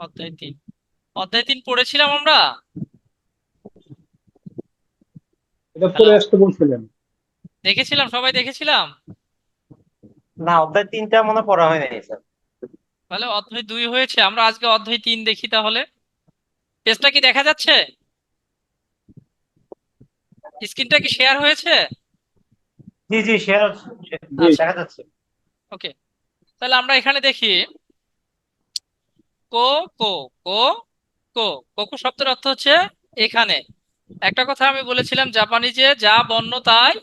অধ্যায় তিন। অধ্যায় তিন পড়েছিলাম আমরা? এটা পরে আসতে বলছিলেন। দেখেছিলাম সবাই দেখেছিলাম? না অধ্যায় তিনটা মনে পড়া হয় নাই স্যার। তাহলে অধ্যায় দুই হয়েছে আমরা আজকে অধ্যায় তিন দেখি তাহলে। পেজটা কি দেখা যাচ্ছে? স্ক্রিনটা কি শেয়ার হয়েছে? জি জি শেয়ার দেখা যাচ্ছে। ওকে তাহলে আমরা এখানে দেখি। কো কো কো কো। কোকো শব্দের অর্থ হচ্ছে এখানে। একটা কথা আমি বলেছিলাম জাপানিজে যা বর্ণ তাই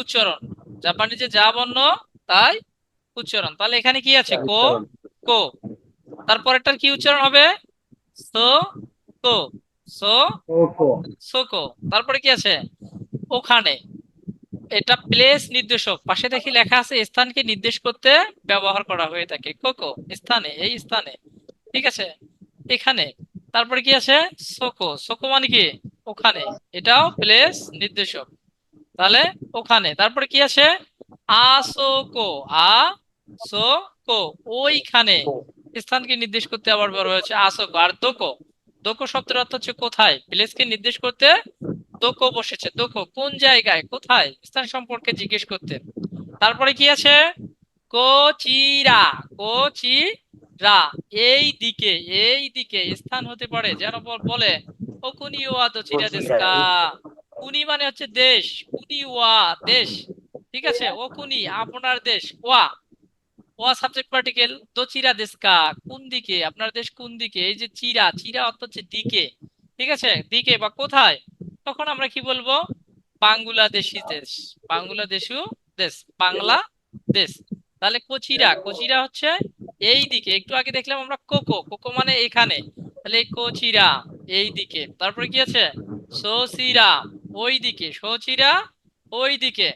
উচ্চারণ। জাপানিজে যা বর্ণ তাই উচ্চারণ। তাহলে এখানে কি আছে? কো কো। তারপরেরটার কি উচ্চারণ হবে? সো কো। সো সোকো। তারপরে কি আছে? ওখানে। এটা প্লেস নির্দেশক। পাশে দেখি লেখা আছে স্থানকে নির্দেশ করতে ব্যবহার করা হয়ে থাকে। কোকো স্থানে এই স্থানে। ঠিক আছে? এখানে। তারপরে কি আছে? সোকো সোকো মানে কি? ওখানে। এটাও প্লেস নির্দেশক। তাহলে ওখানে। তারপরে কি আছে? আসোকো। আ সো কো ওইখানে। স্থানকে নির্দেশ করতে আবার ব্যবহার হয়েছে আসোকো। আর দোকো। দোকো শব্দের অর্থ হচ্ছে কোথায়? প্লেসকে নির্দেশ করতে দোকো বসেছে। দোকো কোন জায়গায়? কোথায়? স্থান সম্পর্কে জিজ্ঞেস করতে। তারপরে কি আছে? কোচিরা। কোচিরা এই দিকে এই দিকে স্থান হতে পারে। যেন বল- বলে ও কুনি ওয়া দোচিরা দেশকা। কুনি মানে হচ্ছে দেশ। কুনি ওয়া দেশ। ঠিক আছে? ও কুনি আপনার দেশ। ওয়া। ওয়া সাবজেক্ট পার্টিকেল দোচিরা দেশকা। কোন দিকে? আপনার দেশ কোন দিকে? এই যে চিরা চিরা অর্থ হচ্ছে দিকে। ঠিক আছে? দিকে বা কোথায়? তখন আমরা কি বলব? বাংলাদেশি দেশ। বাংলাদেশু দেশ। বাংলা দেশ তাহলে কোচিরা কোচিরা হচ্ছে এই দিকে, একটু আগে দেখলাম আমরা কোকো কোকো মানে এখানে। তাহলে কোচিরা, এই দিকে। তারপরে কি আছে? সোচিরা ওই দিকে। সোচিরা ওই দিকে।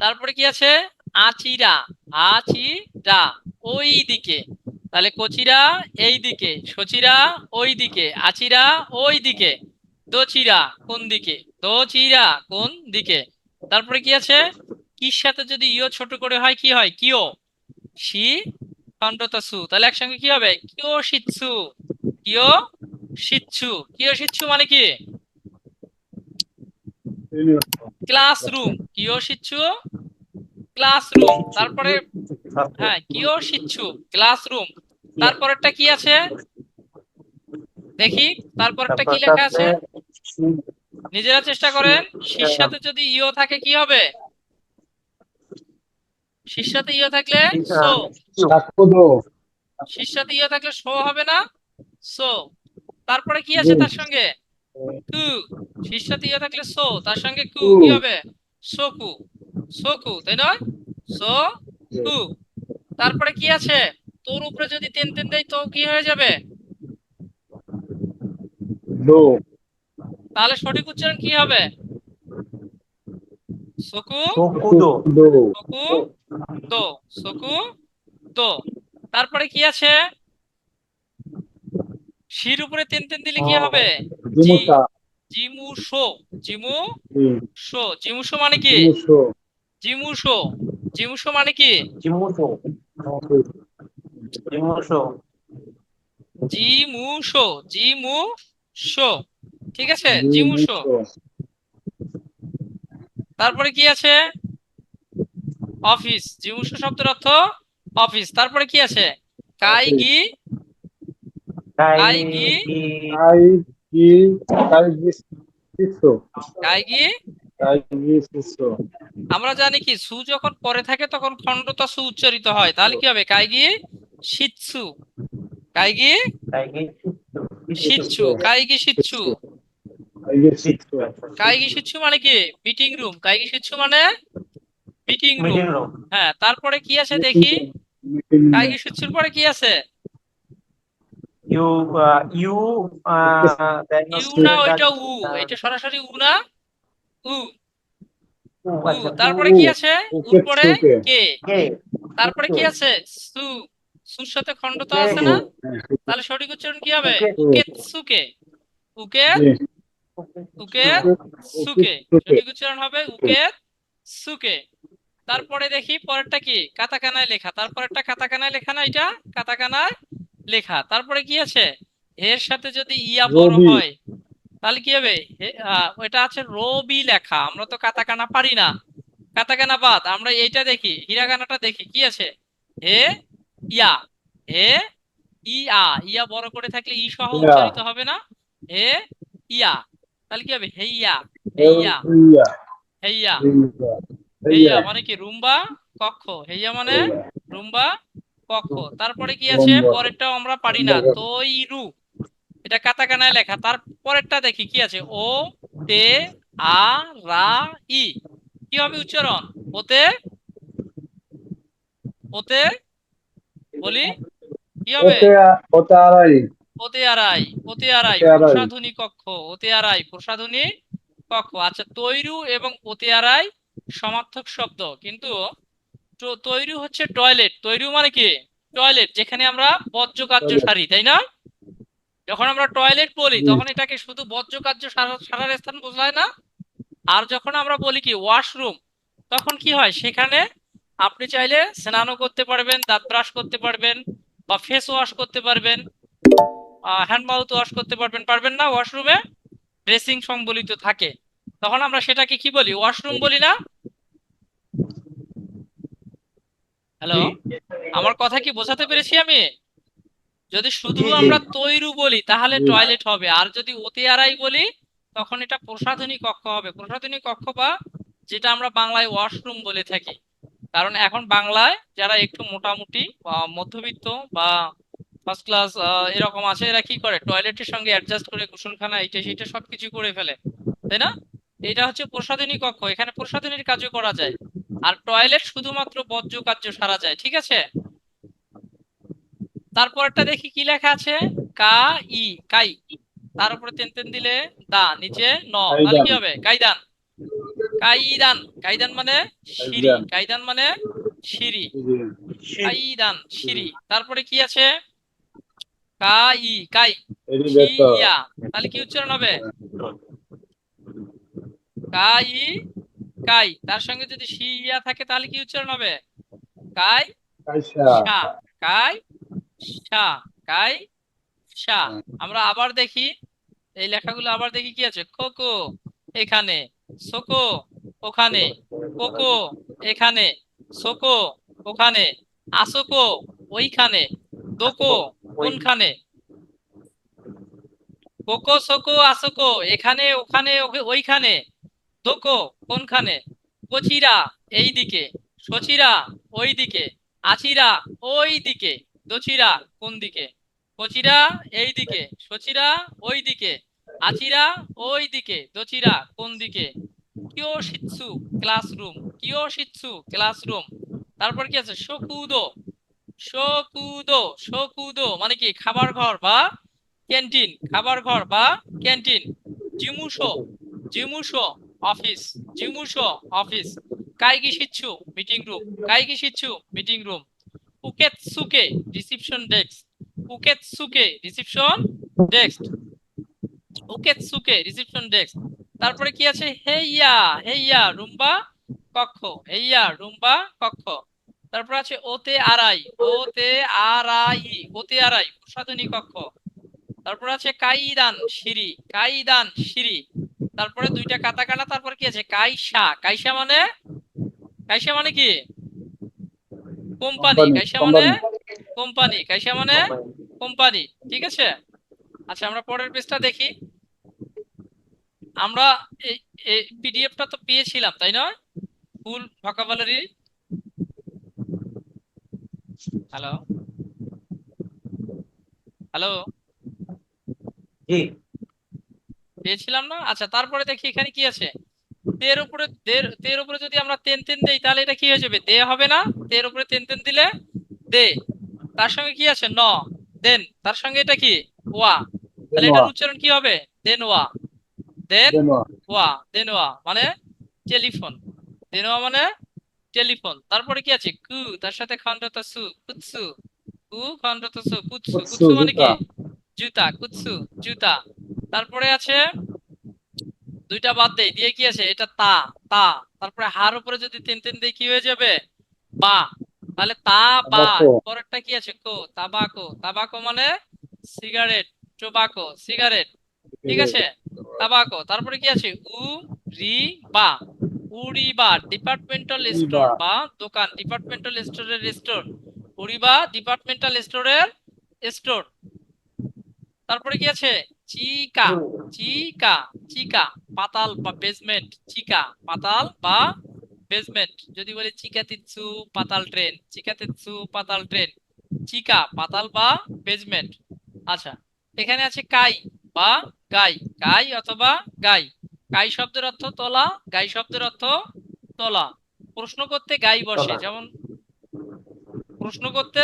তারপরে কি আছে? আচিরা আচিরা, ওই দিকে। তাহলে কোচিরা, এই দিকে। সচিরা, ওই দিকে। আচিরা, ওই দিকে। দোচিরা, কোন দিকে? দোচিরা, কোন দিকে? তারপরে কি আছে? কির সাথে যদি ইও ছোট করে হয়, কি হয়? কিও সি খণ্ডতা সু। তাহলে একসঙ্গে কি হবে? কিও শিৎসু কিও শিৎসু কিও শিৎসু মানে কি? ক্লাসরুম। কিও শিৎসু ক্লাসরুম। তারপরে হ্যাঁ কিও শিৎসু ক্লাসরুম। তারপরেরটা কি আছে? দেখি, তারপরেরটা কি লেখা আছে? নিজেরা চেষ্টা করেন। শির যদি ইও থাকে, কি হবে? শির সাথে ইও থাকলে সো। সাকুদো শির সাথে ইও থাকলে সো হবে না সো। তারপরে কি আছে তার সঙ্গে? কু। শির সাথে ইও থাকলে সো তার সঙ্গে কু। কি। হবে? সোকু সোকু তাই নয়? সো কু। তারপরে কি আছে? তোর উপরে যদি তেন তেন দেয় তো কি হয়ে যাবে? তাহলে সঠিক উচ্চারণ কি হবে? সোকু কুদো দো সোকু দো সোকু দো তারপরে কি আছে? শির উপরে তেন তেন দিলে কি হবে? জিমুসা। জিমু শো জিমু শো জিমুশো মানে কি? জিমুসো। জিমুশো জিমুশো মানে কি? জিমুসো। জিমুসো। জিমুশো জিমুশো ঠিক আছে? জিমুশো তারপরে কি আছে? অফিস। জিমুশো শব্দের অর্থ অফিস। তারপরে কি আছে? কাইগি। কাইগি। আই কি কাই গিসো কাইগি কাই গিসো আমরা জানি কি সু যখন পরে থাকে তখন খণ্ডতা সু উচ্চারিত হয়। তাহলে কি হবে? কাইগি শিৎসু। কাইগি শিৎসু। কাইগি শিৎসু। কাই গিসো মানে কি? মিটিং রুম কাইগি শিৎসু মানে মিটিং রুম হ্যাঁ তারপরে কি আছে দেখি? কাইগি শিৎসুর পরে কি আছে? ইউ ইউ ইউ না ওইটা উ। এটা সরাসরি উ না? উ। উ। তারপরে কি আছে? উর পরে কে তারপরে কি আছে? সু। সুর সাথে খণ্ডতা আছে না? তাহলে সঠিক উচ্চারণ কি হবে? উকেৎসুকে উকে? উকে সুকে সঠিক উচ্চারণ হবে উকে সুকে। তারপরে দেখি পরেরটা কি? কাতাকানায় লেখা। তারপরেরটা কাতাকানায় লেখা না এটা? কাতাকানায় লেখা। তারপরে কি আছে? এর সাথে যদি ইয়া বড় হয় তাহলে কি হবে? ওটা আছে রবি লেখা। আমরা তো কাতাকানা পারি না। কাতাকানা বাদ। আমরা এইটা দেখি হিরাগানাটা দেখি। কি আছে? হে ইয়া। হে ইয়া ইয়া বড় করে থাকলে ই সহ উচ্চারিত হবে না? হে ইয়া। তাহলে কি হবে? হেইয়া হেইয়া ইয়া হেইয়া। হেইয়া। মানে কি? রুম্বা কক্ষ। হেইয়া মানে রুম্বা কক্ষ। তারপরে কি আছে। পরেরটাও আমরা পারি না। তৈরু। এটা কাতাকানায় লেখা। তার পরেরটা দেখি কি আছে? ও তে আ রা ই। কি হবে উচ্চারণ? ওতে? ওতে? বলি? কি হবে? ওতে ওতে আড়াই ওতে ওতে আড়াই ওতে আড়াই। প্রসাধনী কক্ষ ওতে আড়াই প্রসাধনী কক্ষ। আচ্ছা তৈরু এবং ওতে আড়াই সমার্থক শব্দ কিন্তু তৈরু হচ্ছে টয়লেট। তৈরু মানে কি? টয়লেট যেখানে আমরা বজ্রকার্য Toilet. সারি তাই না? যখন আমরা টয়লেট বলি তখন এটাকে শুধু বজ্রকার্য সারা- সারার স্থান বোঝায় না? আর যখন আমরা বলি কি ওয়াশরুম তখন কি হয়? সেখানে আপনি চাইলে স্নানও করতে পারবেন দাঁত ব্রাশ করতে পারবেন বা ফেস ওয়াশ করতে পারবেন। হ্যান্ড মাউথ ওয়াশ করতে পারবেন পারবেন না ওয়াশরুমে ড্রেসিং সংবলিত থাকে। তখন আমরা সেটাকে কি বলি? ওয়াশরুম বলি না? হ্যালো আমার কথা কি বোঝাতে পেরেছি আমি? যদি শুধু। আমরা তৈরু বলি তাহলে টয়লেট হবে। আর যদি অতি আড়াই বলি তখন এটা প্রসাধনী কক্ষ হবে। প্রসাধনী কক্ষ বা যেটা আমরা বাংলায় ওয়াশরুম বলে থাকি। কারণ এখন বাংলায় যারা একটু মোটামুটি মধ্যবিত্ত বা ফার্স্ট ক্লাস এরকম আছে। এরা কি করে? টয়লেটের সঙ্গে অ্যাডজাস্ট করে গোসলখানা এইটা সেইটা সবকিছু করে ফেলে। তাই না? এটা হচ্ছে প্রসাধনী কক্ষ। এখানে প্রসাধনীর কাজও করা যায়। আর টয়লেট শুধুমাত্র বর্জ্য কার্য সারা যায়। ঠিক আছে? তারপরটা দেখি কি লেখা আছে? কা ই কাই। তার উপরে তেন তেন দিলে দা নিচে ন। তাহলে কি হবে? কাইদান। কাইদান। কাইদান মানে সিঁড়ি। কাইদান। মানে সিঁড়ি। কাইদান সিঁড়ি। তারপরে কি আছে? কাই কাই। ইয়া তাহলে কি উচ্চারণ হবে? কাই কাই। তার সঙ্গে যদি থাকে তাহলে কি উচ্চারণ হবে? কাই সা কাই সা কাই সা আমরা আবার দেখি। এই লেখাগুলো আবার দেখি কি আছে? কোকো এখানে। সোকো ওখানে। কোকো এখানে। সোকো ওখানে। আসোকো ওইখানে। দোকো কোনখানে? কোকো, সোকো, আসোকো, এখানে, ওখানে ওইখানে। দোকো, কোনখানে? এই দিকে সচিরা ওই দিকে আচিরা ওই দিকে দচিরা কোন দিকে কচিরা এই দিকে সচিরা ওই দিকে আচিরা ওই দিকে কোন দিকে কিও শিৎসু ক্লাসরুম। কিও শিৎসু ক্লাসরুম। তারপর কি আছে? শকুদো শকুদো শকুদো মানে কি? খাবার ঘর বা ক্যান্টিন। খাবার ঘর বা ক্যান্টিন। জিমুশো জিমুশো অফিস জিমুশো অফিস। কাইগি শিচ্ছু, মিটিং রুম। কাইগি শিচ্ছু, মিটিং রুম। উকেতসুকে রিসিপশন ডেস্ক। উকেত উকেতসুকে রিসিপশন ডেস্ক। উকেতসুকে রিসিপশন ডেস্ক। তারপরে কি আছে? হেইয়া হেইয়া, রুম্বা কক্ষ। হেইয়া, রুম্বা কক্ষ। তারপর আছে ওতে আড়াই ওতে আড়াই ওতে আড়াই প্রসাধনী কক্ষ তারপর আছে কাইদান সিঁড়ি কাইদান সিঁড়ি তারপরে দুইটা কাতাকানা তারপর কি আছে? কাইসা। কাইসা মানে? কাইসা মানে কি? কোম্পানি। কাইসা মানে? কোম্পানি। কোম্পানি কাইসা মানে? কোম্পানি। ঠিক আছে? আচ্ছা আমরা পরের পেজটা দেখি। আমরা এই পিডিএফটা তো পেয়েছিলাম তাই না ফুল ভোকাবুলারি হ্যালো। হ্যালো। জি। পেয়েছিলাম না? আচ্ছা তারপরে দেখি এখানে কি আছে। তের উপরে তের উপরে যদি আমরা তেন তেন দেই তাহলে এটা কি হয়ে যাবে? দে হবে না? তের উপরে তেন তেন দিলে দে। তার সঙ্গে কি আছে? ন। দেন তার সঙ্গে এটা কি? ওয়া। তাহলে এটার উচ্চারণ কি হবে? দেন ওয়া। দেন ওয়া। দেনোয়া মানে টেলিফোন। দেনোয়া মানে টেলিফোন। তারপরে কি আছে? কু তার সাথে খণ্ডত সু কুৎসু। কু খণ্ডত সু কুৎসু। কুৎসু, মানে কি? জুতা। জুতা কুৎসু জুতা। তারপরে আছে দুইটা বাদ দেই। দিয়ে কি আছে? এটা তা তা। তারপরে হার উপরে যদি তিন তিন দেই কি হয়ে যাবে? বা। তাহলে তা বা। পরেরটা কি আছে? কো তাবাকো। তাবাকো মানে সিগারেট টোবাকো সিগারেট। ঠিক আছে? তাবাকো। তারপরে কি আছে? উ রি বা। উড়িবা ডিপার্টমেন্টাল স্টোর বা দোকান ডিপার্টমেন্টাল স্টোরের স্টোর উড়িবা ডিপার্টমেন্টাল স্টোরের স্টোর তারপরে কি আছে? চিকা চিকা চিকা পাতাল বা বেসমেন্ট চিকা পাতাল বা বেসমেন্ট যদি বলি চিকাতিৎসু পাতাল ট্রেন চিকাতিৎসু পাতাল ট্রেন চিকা পাতাল বা বেসমেন্ট আচ্ছা এখানে আছে কাই বা গাই গাই অথবা গাই। গাই শব্দের অর্থ তলা গাই শব্দের অর্থ তলা। প্রশ্ন করতে গাই বসে যেমন প্রশ্ন করতে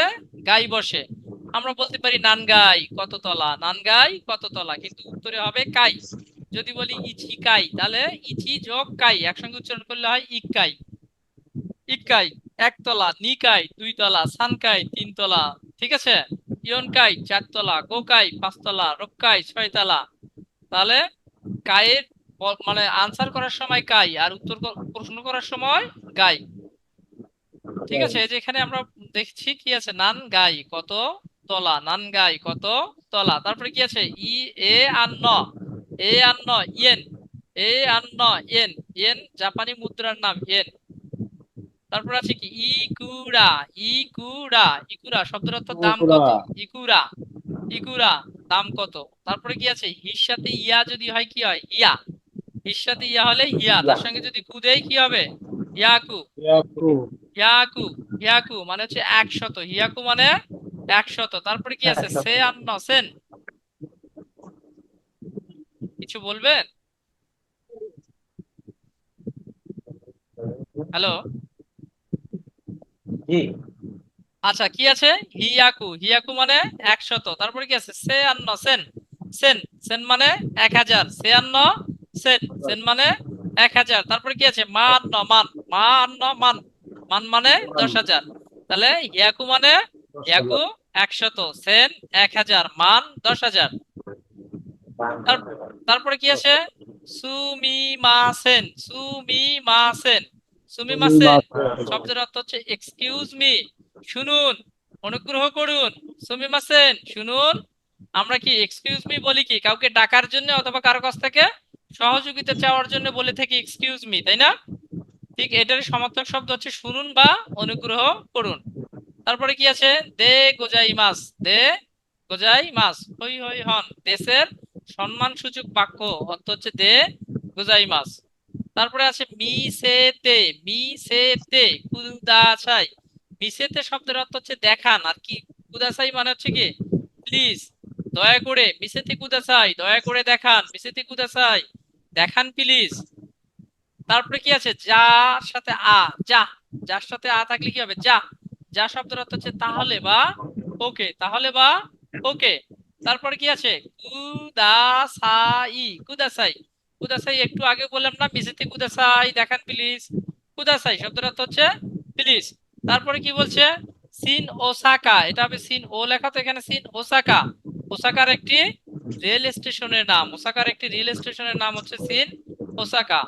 গাই বসে। আমরা বলতে পারি নানগাই কত তলা। নানগাই কত তলা। কিন্তু উত্তরে হবে কাই। যদি বলি ইচি কাই তাহলে ইচি যোগ কাই। একসঙ্গে উচ্চারণ করলে হয় ইক্কাই ইক্কাই একতলা নিকাই দুই তলা। সানকাই তিন তলা। ঠিক আছে? ইয়নকাই চারতলা গোকাই পাঁচতলা রক্কাই ছয়তলা তাহলে কায়ের মানে আনসার করার সময় গাই আর উত্তর প্রশ্ন করার সময় গাই। ঠিক আছে এই যে এখানে আমরা দেখছি কি আছে? নান গাই কত তলা নান গাই কত তলা। তারপরে কি আছে? ই এ আর ন এ আর ন ইয়েন এ আর ন ইয়েন ইয়েন জাপানি মুদ্রার নাম ইয়েন। তারপর আছে কি? ইকুরা ইকুরা ইকুরা শব্দের অর্থ দাম কত? ইকুরা। ইকুরা দাম কত? তারপরে কি আছে? হির সাথে ইয়া যদি হয় কি হয়? ইয়া। হির ইয়া হলে ইয়া। তার সঙ্গে যদি কু দেয় কি হবে? ইয়াকু। ইয়াকু। হিয়াকু মানে হচ্ছে একশত। হিয়াকু মানে একশত। তারপরে কি আছে? সে আর ন সেন। কিছু বলবেন? হ্যালো? আচ্ছা কি আছে? হিয়াকু। হিয়াকু মানে একশত। তারপরে কি আছে? সে আর ন সেন। সেন সেন মানে এক হাজার। সে আর ন সেন সেন মানে এক হাজার। তারপরে কি আছে? মা আর ন মান। মা ন মান। মান মানে দশ হাজার। তাহলে হিয়াকু মানে ইয়াকু একশত। সেন এক হাজার মান দশ হাজার। তারপরে কি আছে? সুমি মাসেন সুমি মাসেন সুমি মাসেন শব্দের অর্থ হচ্ছে এক্সকিউজ মি শুনুন অনুগ্রহ করুন। সুমি মাসেন শুনুন আমরা কি এক্সকিউজ মি বলি কি? কাউকে ডাকার জন্য অথবা কারও কাছ থেকে? সহযোগিতা চাওয়ার জন্য বলে থাকি এক্সকিউজ মি তাই না? ঠিক এটার সমার্থক শব্দ হচ্ছে শুনুন বা অনুগ্রহ করুন। তারপরে কি আছে? দে গোজাই মাস দে গোজাই মাস হই হই হন, দেশের সম্মান সূচক বাক্য, অর্থ হচ্ছে দে গোজাই মাস তারপরে আছে, মি সে তে, মি সে তে কুদাসাই মিসেতে শব্দের অর্থ হচ্ছে দেখান, আর কি কুদাসাই মানে হচ্ছে কি? প্লিজ দয়া করে মিসেতে কুদাসাই, দয়া করে দেখান, মিসেতে কুদাসাই। দেখান প্লিজ তারপরে কি আছে? যার সাথে আ, যা। যার সাথে আ থাকলে কি হবে? যা। যা শব্দের অর্থ হচ্ছে তাহলে বা ওকে, তাহলে বা ওকে। তারপরে কি আছে? কুদাসাই কুদাসাই। কুদাসাই একটু আগে বললাম না, মিসেতে কুদাসাই, দেখান প্লিজ কুদাসাই শব্দের অর্থ হচ্ছে প্লিজ তারপরে কি বলছে? Shin Osaka. এটা হবে সিন ও লেখা তো এখানে সিন ওসাকা। ওসাকার একটি রেল স্টেশনের নাম ওসাকার একটি রেল স্টেশনের নাম হচ্ছে সিন ওসাকা।